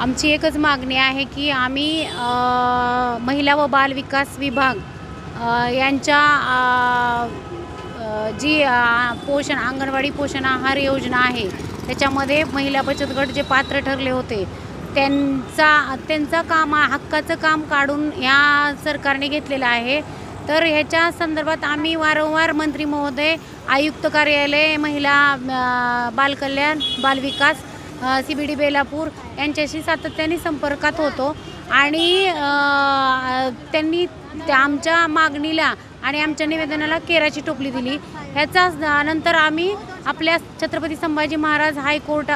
आमची एकच मागणी आहे की आम्ही महिला व बाल विकास विभाग यांच्या जी पोषण अंगणवाडी पोषण आहार योजना आहे त्याच्यामध्ये महिला बचत गट जे पात्र ठरले होते त्यांचा त्यांचं काम हक्काचं काम काढून या सरकारने घेतलेलं आहे. तर ह्याच्या संदर्भात आम्ही वारंवार मंत्री महोदय आयुक्त कार्यालय महिला बालकल्याण बालविकास सी बी डी बेलापूर यांच्याशी सातत्याने संपर्कात होतो. आणि त्यांनी त्या आमच्या मागणीला आणि आमच्या निवेदनाला केराची टोपली दिली. ह्याचा नंतर आम्ही आपल्या छत्रपती संभाजी महाराज हायकोर्ट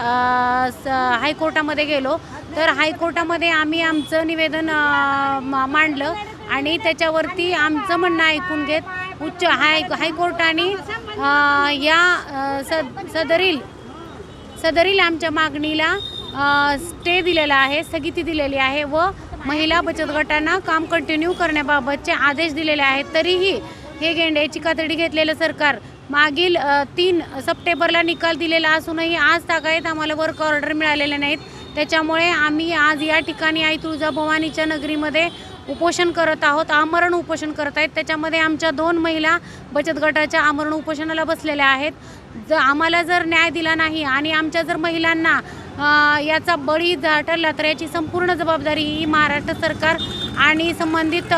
स- हायकोर्टामध्ये गेलो. तर हायकोर्टामध्ये आम्ही आमचं निवेदन मा- मांडलं आणि त्याच्यावरती आमचं म्हणणं ऐकून घेत उच्च हाय हायकोर्टाने या सद सदरील सदरील आमच्या मागणीला स्टे दिलेला आहे स्थगिती दिलेली आहे व महिला बचत गटांना काम कंटिन्यू करण्याबाबतचे आदेश दिलेले आहेत. तरीही हे गेंड्याची कातडी घेतलेलं सरकार मागील तीन सप्टेंबरला निकाल दिलेला असूनही आज तागायत आम्हाला वर्क ऑर्डर मिळालेल्या नाहीत. त्याच्यामुळे आम्ही आज या ठिकाणी आई तुळजाभवानीच्या नगरीमध्ये उपोषण करत आहोत आमरण उपोषण करत आहेत. त्याच्यामध्ये आमच्या दोन महिला बचत गटाच्या आमरण उपोषणाला बसलेल्या आहेत. जर आम्हाला जर न्याय दिला नाही आणि आमच्या जर महिलांना याचा बळी जा- ठरला तर याची संपूर्ण जबाबदारी ही महाराष्ट्र सरकार आणि संबंधित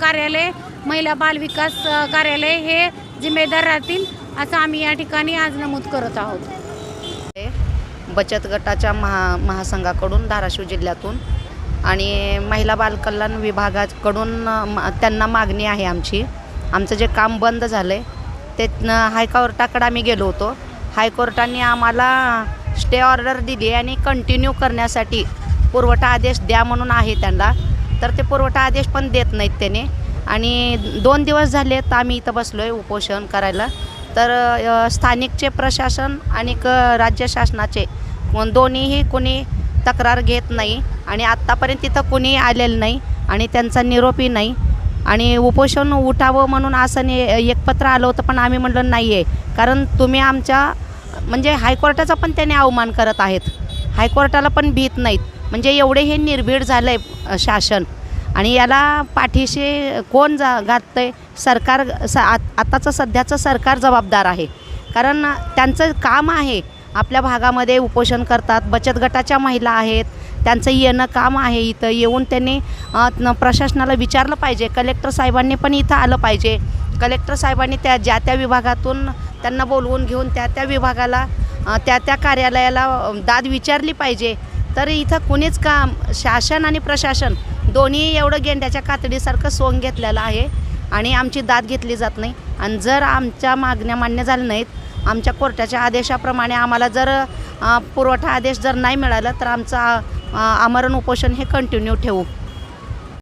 कार्यालय महिला बाल विकास कार्यालय हे जिम्मेदार राहतील असं आम्ही या ठिकाणी आज नमूद करत आहोत. बचत गटाच्या महा महासंघाकडून धाराशिव जिल्ह्यातून आणि महिला बालकल्याण विभागाकडून त्यांना मागणी आहे आमची. आमचं जे काम बंद झालं आहे त्यातनं हायकोर्टाकडे आम्ही गेलो होतो. हायकोर्टाने आम्हाला स्टे ऑर्डर दिली आणि कंटिन्यू करण्यासाठी पुरवठा आदेश द्या म्हणून आहे त्यांना. तर ते पुरवठा आदेश पण देत नाहीत त्याने. आणि दोन दिवस झाले तर आम्ही इथं बसलो आहे उपोषण करायला. तर स्थानिकचे प्रशासन आणि क राज्य शासनाचे दोन्हीही कोणी तक्रार घेत नाही आणि आत्तापर्यंत तिथं कोणीही आलेलं नाही आणि त्यांचा निरोपही नाही. आणि उपोषण उठावं म्हणून असं ने एक पत्र आलं होतं पण आम्ही म्हटलं नाही आहे कारण तुम्ही आमच्या म्हणजे हायकोर्टाचा पण त्याने अवमान करत आहेत. हायकोर्टाला पण भीत नाहीत. म्हणजे एवढे हे निर्भीड झालं आहे शासन. आणि याला पाठीशी कोण जा घाततं आहे सरकार स आत्ताचं सध्याचं सरकार जबाबदार आहे. कारण त्यांचं काम आहे. आपल्या भागामध्ये उपोषण करतात. बचत गटाच्या महिला आहेत. त्यांचं येणं काम आहे इथं. येऊन त्यांनी प्रशासनाला विचारलं पाहिजे. कलेक्टर साहेबांनी पण इथं आलं पाहिजे. कलेक्टर साहेबांनी त्या ज्या त्या विभागातून त्यांना बोलवून घेऊन त्या त्या विभागाला त्या त्या कार्यालयाला दाद विचारली पाहिजे. तर इथं कुणीच काम शासन आणि प्रशासन दोन्ही एवढं गेंड्याच्या कातडीसारखं सोंग घेतलेलं आहे आणि आमची दाद घेतली जात नाही. आणि जर आमच्या मागण्या मान्य झाल्या नाहीत आमच्या कोर्टाच्या आदेशाप्रमाणे आम्हाला जर पुरवठा आदेश जर नाही मिळाला तर आमचा आमरण उपोषण हे कंटिन्यू ठेवू.